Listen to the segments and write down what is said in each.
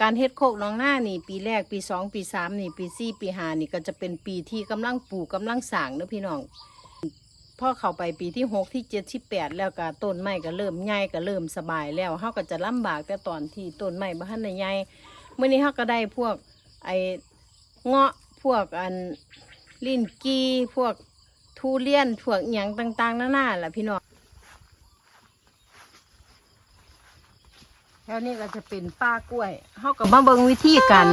การเฮ็ดโคกน้องหน้านี่ ปีแรกปีสองปีสามนี่ ปีสี่ปีห้านี่ก็จะเป็นปีที่กำลังปลูกกำลังสร้างเด้อพี่น้องพอเข้าไปปีที่หกที่เจ็ดที่แปดแล้วก็ต้นไม้ก็เริ่มใหญ่ก็เริ่มสบายแล้วเฮาก็จะลำบากแต่ตอนที่ต้นไม้บ่ทันได้ใหญ่เมื่อนี้เฮาก็ได้พวกไอ้เงาะพวกอันลิ้นกีพวกทุเรียนพวกอิหยังต่างๆนานาล่ะพี่น้อง แล้วนี่ก็จะเป็นป้ากล้วยเขาก็มาเบิ่งวิธีการ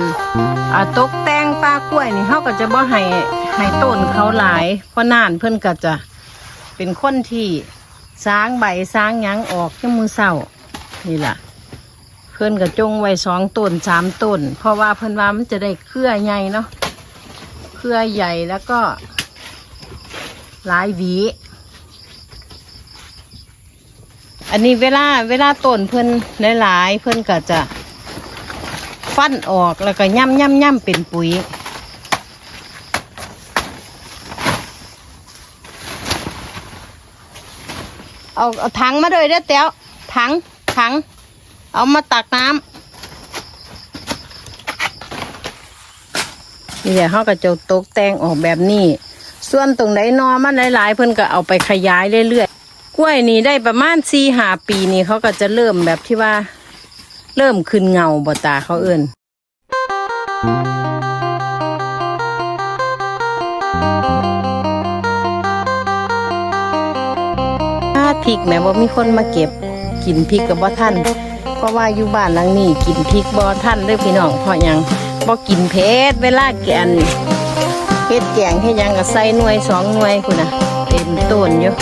อ่าตกแต่งป้ากล้วยนี่เขาก็จะบ่ให้ให้ต้นเขาหลาย เพราะนานเพิ่นก็จะเป็นคนที่สร้างใบสร้างหยังออกที่มือเศร้านี่ล่ะ เพิ่นก็จงไว้สองต้นสามต้น เพราะว่าเพิ่นว่ามันจะได้เครือใหญ่เนาะเครือใหญ่แล้วก็หลายหวี อันนี้เวลาเวลาต้นเพิ่นหลายๆเพิ่นก็จะฟันออกแล้วก็ย่ำย่ำย่ำเป็นปุ๋ย เอาเอาถังมาด้วยเด้อเต้วถังถัง เอามาตักน้ำนี่แหละเขาก็จะตกแต่งออกแบบนี้ ส่วนตรงไหนนอมันหลายๆ เพิ่นก็เอาไปขยายเรื่อยๆ กล้วยนี่ได้ประมาณสี่หาปีนี่เขาก็จะเริ่มแบบที่ว่า เริ่มขึ้นเงาบ่ตาเขาเอิ้นถ้าพริกแม้ว่ามีคนมาเก็บ กินพริกกับบ่ท่านเพราะว่าอยู่บ้านหลังนี้กินพริกบ่ท่านเด้อพี่น้องเพราะยังบ่กินเผ็ดเวลาแกนเฮ็ดแกงเฮ็ดหยังก็ใส่หน่วยสองหน่วยพุ่นน่ะเต็มต้นอยู่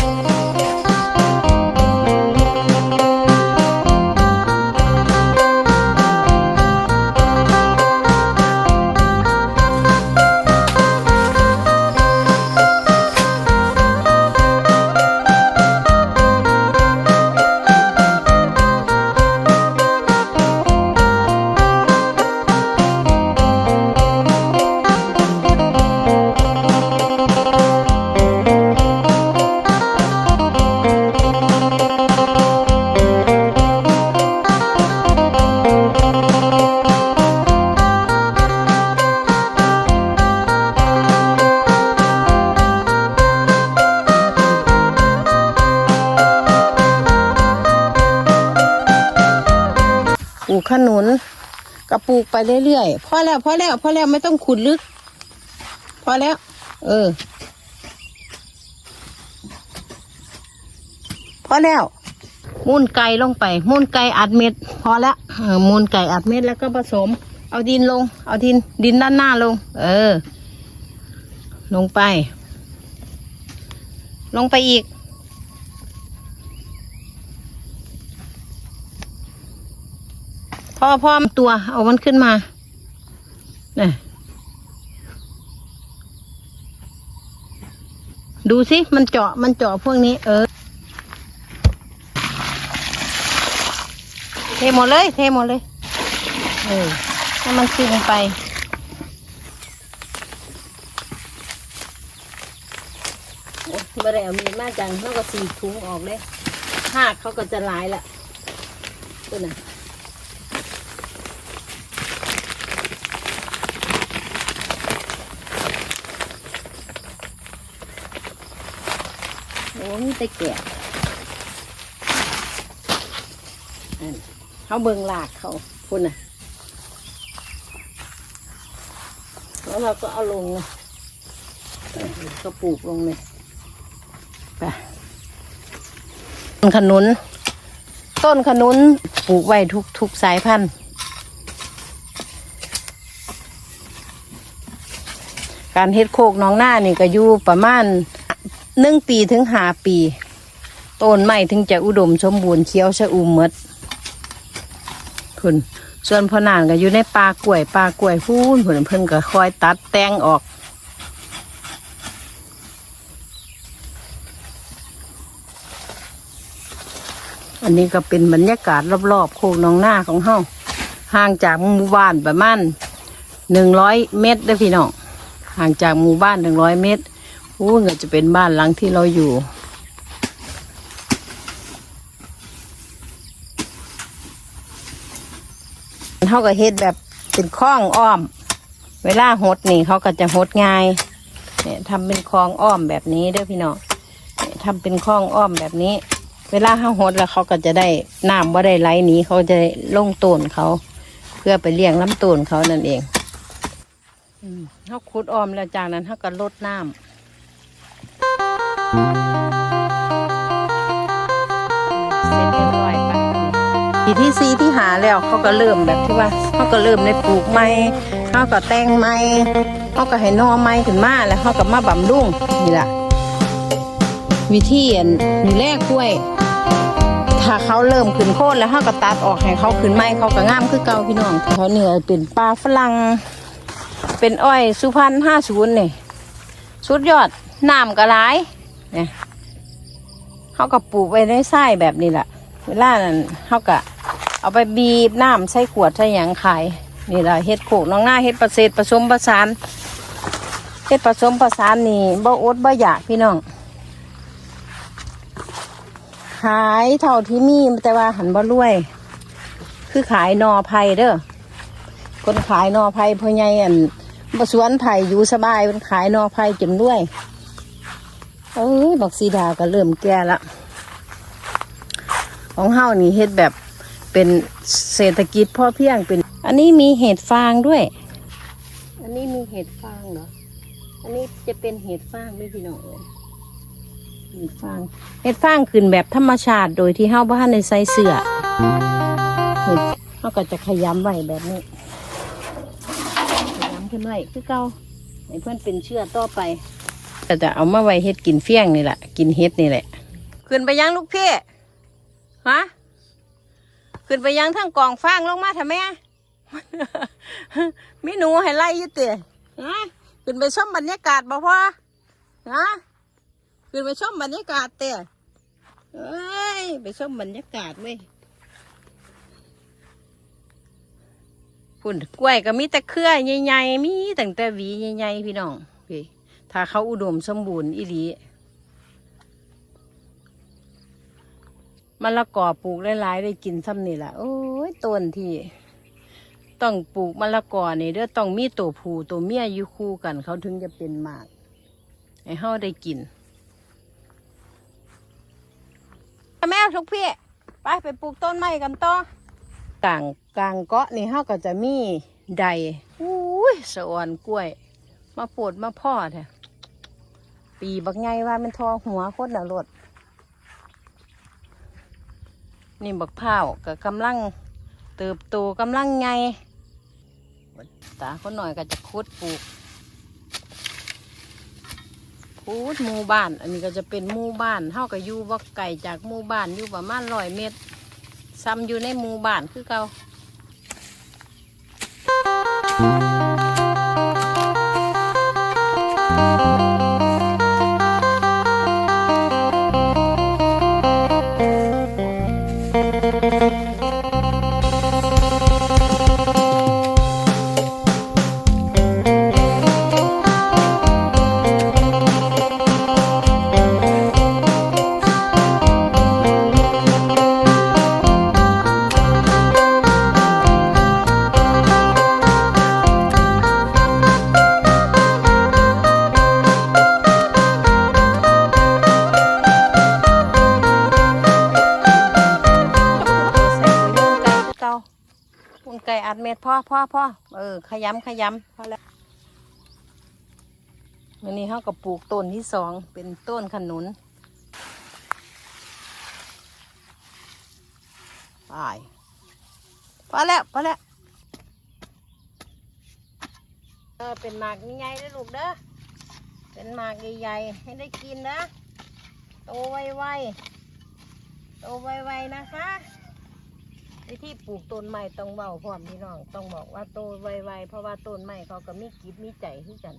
ขนุนก็ปลูกไปเรื่อยๆพอแล้วพอแล้วพอแล้วไม่ต้องขุดลึก พอแล้ว เออ พอแล้ว มูนไก่ลงไป มูนไก่อัดเม็ด พอแล้วมูนไก่อัดเม็ดแล้วก็ผสม เอาดินลง เอาดินดินด้านหน้าลง เออ ลงไป ลงไปอีก พอพอตัว เอามันขึ้นมานี่ยดูสิ มันเจาะ มันเจาะพวกนี้ เออ เทหมดเลย เทหมดเลย เออให้มันซึมไปโอ้ไม่ได้เอามีมากจังเขาก็สีถุงออกเลยหากเขาก็จะหลายละตัวน่ะ มีแต่แกะเขาเบิงหลากเขาคุณน่ะ แล้วเราก็เอาลงเลยเออก็ปลูกลงเลยไปต้นขนุน ต้นขนุนปลูกไว้ทุกทุกสายพันธุ์การเฮ็ดโคกน้องหน้านี่ก็อยู่ประมาณ หนึ่งปีถึงห้าปีต้นไม้ถึงจะอุดมสมบูรณ์เขียวชะอุ่มมดคุณส่วนพอนานก็อยู่ในป่ากล้วยป่ากล้วยพูนเพิ่นเพิ่นก็คอยตัดแต่งออกอันนี้ก็เป็นบรรยากาศรอบๆโคกหน้องหน้าของเฮาห่างจากหมู่บ้านประมาณหนึ่งร้อยเมตรเด้พี่น้องห่างจากหมู่บ้านหนึ่งร้อยเมตร อู้ก็จะเป็นบ้านหลังที่เราอยู่ เขาก็เฮ็ดแบบเป็นคล้องอ้อม เวลาหดนี่เขาก็จะหดง่ายเนี่ยทำเป็นคลองอ้อมแบบนี้เด้อพี่น้องเนี่ยทำเป็นคลองอ้อมแบบนี้ เวลาเขาหดแล้วเขาก็จะได้น้ำว่าได้ไหลหนีเขาจะได้ลงต้นเขา เพื่อไปเลี้ยงลำต้นเขานั่นเองเขาขุดอ้อมแล้วจากนั้นเขาก็ลดน้ำ ปีที่สีที่หาแล้วเขาก็เริ่มแบบที่ว่าเขาก็เริ่มได้ปลูกไม้เขาก็แต่งไม้เขาก็ให้นอไม้ขึ้นมาแล้วเขาก็มาบำรุงนี่แหละวิธีอันนี่แรกกล้วย ถ้าเขาเริ่มขึ้นโค่นแล้วเขาก็ตัดออกให้เขาขึ้นไม้เขาก็งามคือเก่าพี่น้องเขาเหนือเป็นปลาฝรั่งเป็นอ้อยสุพรรณห้าศูนย์นี่สุดยอดน้ำก็หลายเนี่ยเขาก็ปลูกไว้ในไส้แบบนี้แหละ เวลานั้นเขาก็เอาไปบีบน้ำใส่ขวดใส่หยังขายนี่แหละเฮ็ดโขกน้องหน้าเฮ็ดประเสริฐผสมประสานเฮ็ดผสมประสานนี่บ่อดบ่อยากพี่น้องขายเท่าที่มีแต่ว่าหันบ่รวย คือขายนอไผ่เด้อคนขายนอไผ่พ่อใหญ่อันบ่สวนไผ่อยู่สบายมันขายนอไผ่จนรวยเอ้ยบักซีดาก็เริ่มแก่ละ ของเฮานี่เฮ็ดแบบเป็นเศรษฐกิจพ่อเพียงเป็น อันนี้มีเห็ดฟางด้วย อันนี้มีเห็ดฟางเหรอ อันนี้จะเป็นเห็ดฟางด้วยพี่น้องเห็ดฟาง เห็ดฟางขึ้นแบบธรรมชาติโดยที่เฮาบ้านในใส่เสื้อเห็ดเฮาก็จะขยำไว้แบบนี้ ขยำขึ้นไว้คือเก่าให้เพื่อนเป็นเชื่อต่อไปก็จะเอามาไว้เฮ็ดกินเฟี้ยงนี่แหละ กินเฮ็ดนี่แหละ ขึ้นไปยังลูกพี่ ฮะขึ้นไปยังทั้งกองฟางลงมาทำไมมีหนูให้ไล่อยุติฮะขึ้นไปชมบรรยากาศบ่พ่อฮะขึ้นไปชมบรรยากาศเตะเอ้ยไปชมบรรยากาศเว้ยคุณกล้วยก็มีแต่เครือใหญ่ๆมีตั้งแต่หวีใหญ่ๆพี่น้องพี่ถ้าเขาอุดมสมบูรณ์อีหลี มะละกอปลูกหลายๆได้กินซ้ำนี่แหละโอ้ยต้นที่ ต้องปลูกมะละกอนี่เด้อต้องมีตัวผู้ตัวเมียอยู่คู่กันเขาถึงจะเป็นหมากให้เฮาได้กินแม่ทุกพี่ไปไปปลูกต้นไม้กันต่อกลางกลางเกาะนี่เฮาก็จะมีใดอุ้ยสะออนกล้วย มาปวดมาพ่อแท้ปีบักไงว่ามันทอหัวโคตรละรด นี่บักเผาวก็กำลังเติบโตกำลังไงตาคนหน่อยก็จะคุดปลูกพูดหมู่บ้าน อันนี้ก็จะเป็นหมู่บ้านเท่ากับอยู่บ่ไก่จากหมู่บ้านอยู่ประมาณร้อยเมตรซ้ำอยู่ในหมู่บ้านคือเก่า พ่อพ่อพ่อเออ ขยำขยำพอแล้ววันนี้เขาก็ปลูกต้นที่สองเป็นต้นขนุนไปพอแล้วพอแล้วเออเป็นหมากใหญ่ๆเลยลูกเด้อเป็นหมากใหญ่ๆให้ได้กินนะโตไวๆโตไวๆนะคะ วิธีปลูกต้นไม้ต้องเบาพร้อมพี่น้องต้องบอกว่าโตไวๆเพราะว่าต้นไม้เขาก็มีกิจมีใจที่กัน